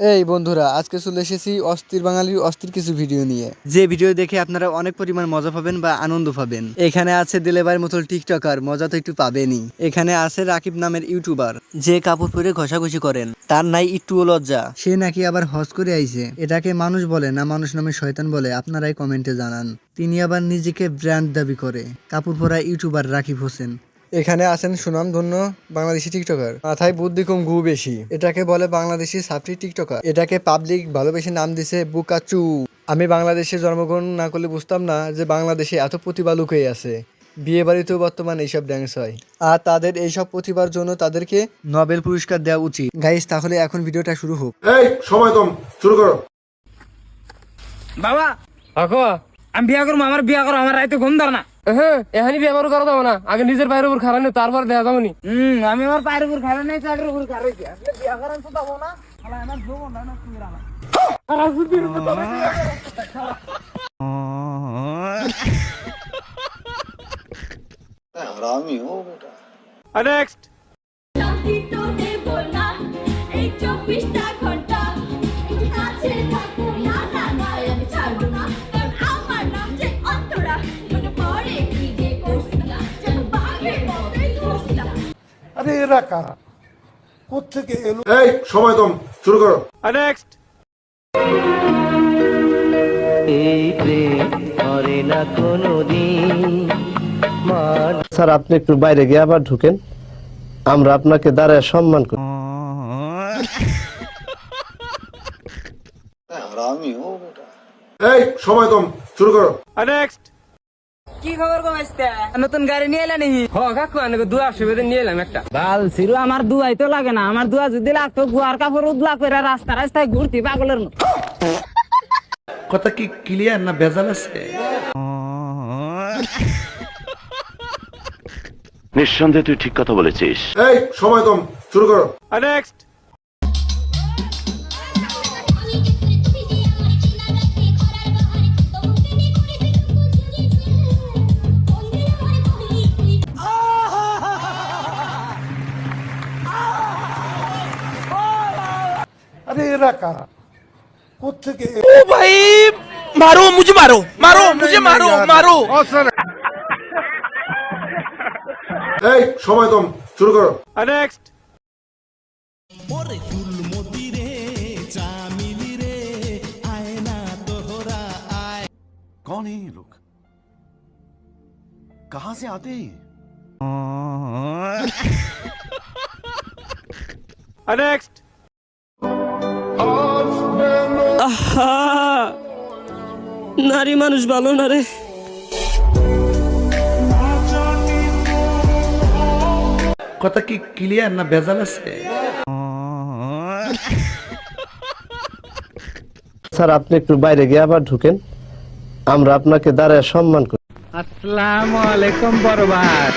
এই বন্ধুরা, আজকে চলে এসেছি অস্থির বাঙালির অস্থির কিছু ভিডিও নিয়ে। যে ভিডিও দেখে আপনারা অনেক পরিমাণ মজা পাবেন বা আনন্দ পাবেন। এখানে আছে দিলেবার মতো টিকটকার মজা তো একটু পাবেনই। এখানে আছে রাকিব নামের ইউটিউবার যে কাপড় পরে ঘষাঘষি করেন। তার নাই একটুও লজ্জা। সে নাকি আবার হজ করে আইছে। এটাকে মানুষ বলে না মানুষ নামে শয়তান বলে, আপনারাই কমেন্টে জানান। তিনি আবার নিজেকে ব্র্যান্ড দাবি করে। কাপড় পরা ইউটিউবার রাকিব হোসেন। এখানে আছেন সুনামধন্য বাংলাদেশি টিকটকার। মাথায় বুদ্ধি কম ঘু বেশি। এটাকে বলে বাংলাদেশি সাফরি টিকটকার। এটাকে পাবলিক ভালোবেসে নাম দিছে বুকাচু। আমি বাংলাদেশে জন্মগ্রহণ না করলে বুঝতাম না যে বাংলাদেশে এত প্রতিভা লুকিয়ে আছে। বিয়ে বাড়িতেও বর্তমানে এইসব ড্যান্স হয়। আর তাদের এইসব প্রতিভার জন্য তাদেরকে নোবেল পুরস্কার দেওয়া উচিত। গাইস তাহলে এখন ভিডিওটা শুরু হোক। এই সময় কম। শুরু করো। বাবা! আকো আমি বিয়া করব আমার বিয়া করো আমার রাইতে ঘুম ধর না। হ্যাঁ এখানে ব্যবহার করা যাব না। আগে নিজের বাইরের উপর খারাপ তারপর দেখা যাব নি? হুম আমি আমার পায়ের উপর খারাপ নাই চাকরির উপর খারাপ বিয়া করার তো যাব না। আমার যৌবন না তুমি রাখা নেক্সট শান্তি আরে এরা কারা কোথেকে এলো? এই সময় কম শুরু করো। নেক্সট স্যার আপনি একটু বাইরে গিয়ে আবার ঢুকেন। আমরা আপনাকে দাঁড়ায় সম্মান করি। এই সময় কম শুরু করো। নেক্সট কি খবর কম আসতে নতুন গাড়ি নিয়ে এলে নাকি? হ কাকু আনকে দু আসবে নিয়ে এলাম একটা। বাল সিরু আমার দুয়াই তো লাগে না। আমার দুয়া যদি লাগতো গুয়ার কাপড় উদলা করে রাস্তা রাস্তায় ঘুরতি পাগলের মতো। কথা কি ক্লিয়ার না ভেজাল আছে? নিঃসন্দেহে তুই ঠিক কথা বলেছিস। এই সময় কম শুরু করো। নেক্সট আরে এরা কারা কোথেকে मारो मुझे मारो मारो मुझे मारो मारो এই সময় কম শুরু করো নেক্সট कौन है ये लोग कहां से आते हैं নারী মানুষ ভালো না রে। কথা কি ক্লিয়ার না ভেজাল আছে? স্যার আপনি একটু বাইরে গিয়ে আবার ঢুকেন। আমরা আপনাকে দাঁড়ায় সম্মান করি। আসসালামু আলাইকুম বরবাদ